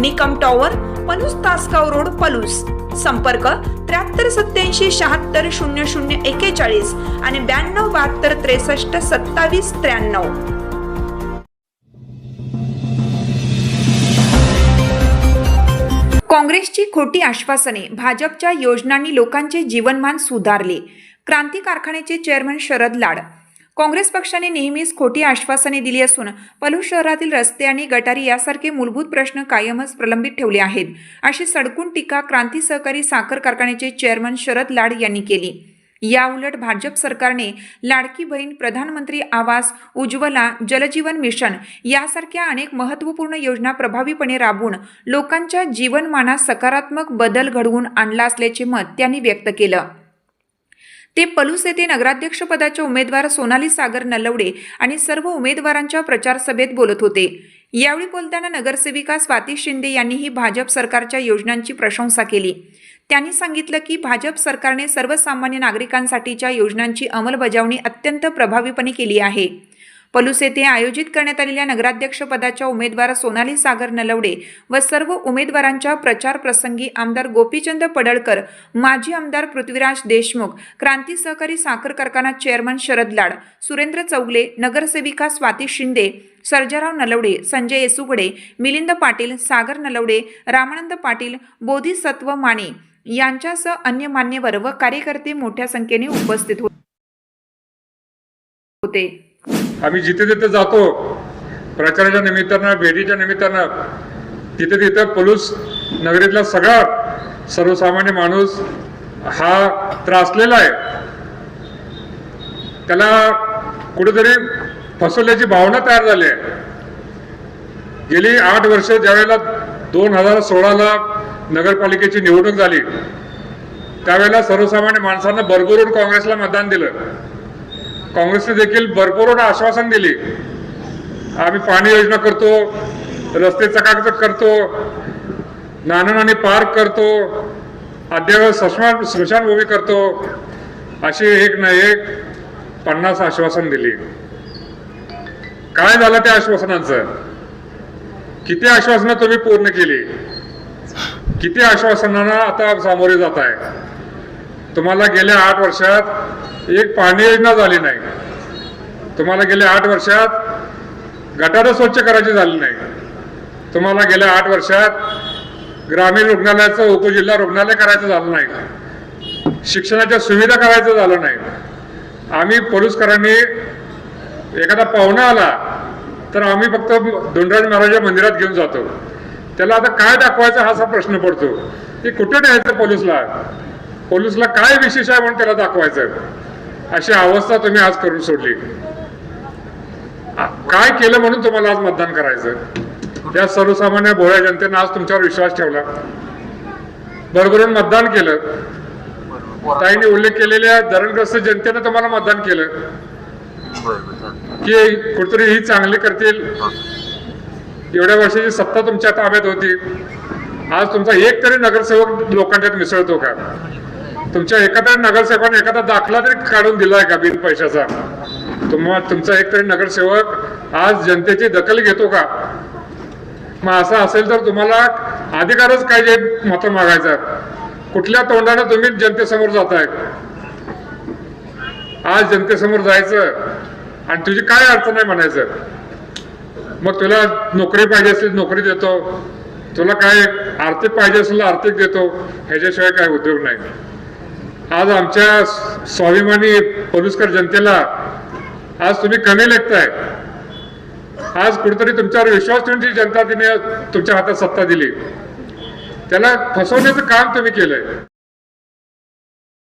Nikam tower Palus Tasgaon road Palus. संपर्क त्र्याहत्तर सत्याऐंशी शहात्तर शून्य शून्य एकेचाळीस आणि ब्याण्णव बहात्तर त्रेसष्ट सत्तावीस त्र्याण्णव. काँग्रेसची खोटी आश्वासने भाजपच्या योजनांनी लोकांचे जीवनमान सुधारले. क्रांती कारखान्याचे चेअरमन शरद लाड काँग्रेस पक्षाने नेहमीच खोटी आश्वासने दिली असून पलू शहरातील रस्ते आणि गटारी यासारखे मूलभूत प्रश्न कायमच प्रलंबित ठेवले आहेत अशी सडकून टीका क्रांती सहकारी साखर कारखान्याचे चेअरमन शरद लाड यांनी केली. याउलट भाजप सरकारने लाडकी बहीण प्रधानमंत्री आवास उज्ज्वला जलजीवन मिशन यासारख्या अनेक महत्त्वपूर्ण योजना प्रभावीपणे राबवून लोकांच्या जीवनमानात सकारात्मक बदल घडवून आणला असल्याचे मत त्यांनी व्यक्त केलं. ते पलूस येथे नगराध्यक्षपदाच्या उमेदवार सोनाली सागर नलवडे आणि सर्व उमेदवारांच्या प्रचार सभेत बोलत होते. यावेळी बोलताना नगरसेविका स्वाती शिंदे यांनीही भाजप सरकारच्या योजनांची प्रशंसा केली. त्यांनी सांगितलं की भाजप सरकारने सर्वसामान्य नागरिकांसाठीच्या योजनांची अंमलबजावणी अत्यंत प्रभावीपणे केली आहे. पलूस येथे आयोजित करण्यात आलेल्या नगराध्यक्षपदाच्या उमेदवार सोनाली सागर नलवडे व सर्व उमेदवारांच्या प्रचार प्रसंगी आमदार गोपीचंद पडळकर माजी आमदार पृथ्वीराज देशमुख क्रांती सहकारी साखर कारखाना चेअरमन शरद लाड सुरेंद्र चौगले नगरसेविका स्वाती शिंदे सर्जाराव नलवडे संजय येसुगडे मिलिंद पाटील सागर नलवडे रामानंद पाटील बोधिसत्व माने यांच्यासह अन्य मान्यवर व कार्यकर्ते मोठ्या संख्येने उपस्थित होते. आम्ही जिथे जिथे जातो प्रचाराच्या निमित्तानं भेटीच्या निमित्तानं तिथे तिथे पोलीस नगरीतला सगळा सर्वसामान्य माणूस हा त्रासलेला आहे. त्याला कुठेतरी फसवल्याची भावना तयार झाली आहे. गेली आठ वर्ष ज्यावेळेला दोन हजार सोळाला नगरपालिकेची निवडणूक झाली त्यावेळेला सर्वसामान्य माणसांना भरभरून काँग्रेसला मतदान दिलं. काँग्रेसने देखील भरपूर आश्वासन दिली. आम्ही पाणी योजना करतो रस्ते चकाचक करतो नाना पार्क करतो अद्यावत स्मशान स्मशानभूमी करतो अशी एक ना एक पन्नास आश्वासन दिली. काय झालं त्या आश्वासनांचं? किती आश्वासनं तुम्ही पूर्ण केली? किती आश्वासनांना आता सामोरे जात आहे तुम्हाला गेल्या आठ वर्षात एक पाणी योजना झाली नाही. तुम्हाला गेल्या आठ वर्षात गटारं स्वच्छ करायची झाली नाही. तुम्हाला गेल्या आठ वर्षात ग्रामीण रुग्णालयाचं उपजिल्हा रुग्णालय करायचं झालं नाही. शिक्षणाच्या सुविधा करायचं झालं नाही. आम्ही पोलीसकरांनी एखादा पाहुणा आला तर आम्ही फक्त धोंडराज महाराजा मंदिरात घेऊन जातो. त्याला आता काय दाखवायचा हा असा प्रश्न पडतो. की कुठे न्यायचं पोलीसला? पोलीसला काय विशेष आहे म्हणून त्याला दाखवायचं? अशी अवस्था तुम्ही आज करून सोडली. काय केलं म्हणून तुम्हाला आज मतदान करायचं? या सर्वसामान्य भोळ्या जनतेनं आज तुमच्यावर विश्वास ठेवला. भरभरून मतदान केलं. ताईने उल्लेख केलेल्या धरणग्रस्त जनतेनं तुम्हाला मतदान केलं. की कुठतरी ही चांगली करतील. एवढ्या वर्षाची सत्ता तुमच्या ताब्यात होती. आज तुमचा एक तरी नगरसेवक लोकांच्यात मिसळतो का? तुमच्या एखाद्या नगरसेवकाने एखादा दाखला तरी काढून दिलाय का बिन पैशाचा? तुम्हा तुमचा एक तरी नगरसेवक आज जनतेची दखल घेतो का? मग असं असेल तर तुम्हाला अधिकारच काय जे मतं मागायचं. कुठल्या तोंडाने तुम्ही जनतेसमोर जाताय? आज जनतेसमोर जायचं आणि तुझी काय अडचण आहे म्हणायचं? मग तुला नोकरी पाहिजे असेल नोकरी देतो. तुला काय आर्थिक पाहिजे असेल तर आर्थिक देतो. ह्याच्याशिवाय काय उद्योग नाही. आज आमच्या स्वाभिमानी पलुसकर जनतेला आज तुम्ही कमी लेखताय. आज कुठेतरी तुमच्यावर विश्वास ठेवून जी जनता तिने तुमच्या हातात सत्ता दिली. त्याला फसवण्याचं काम तुम्ही केलंय.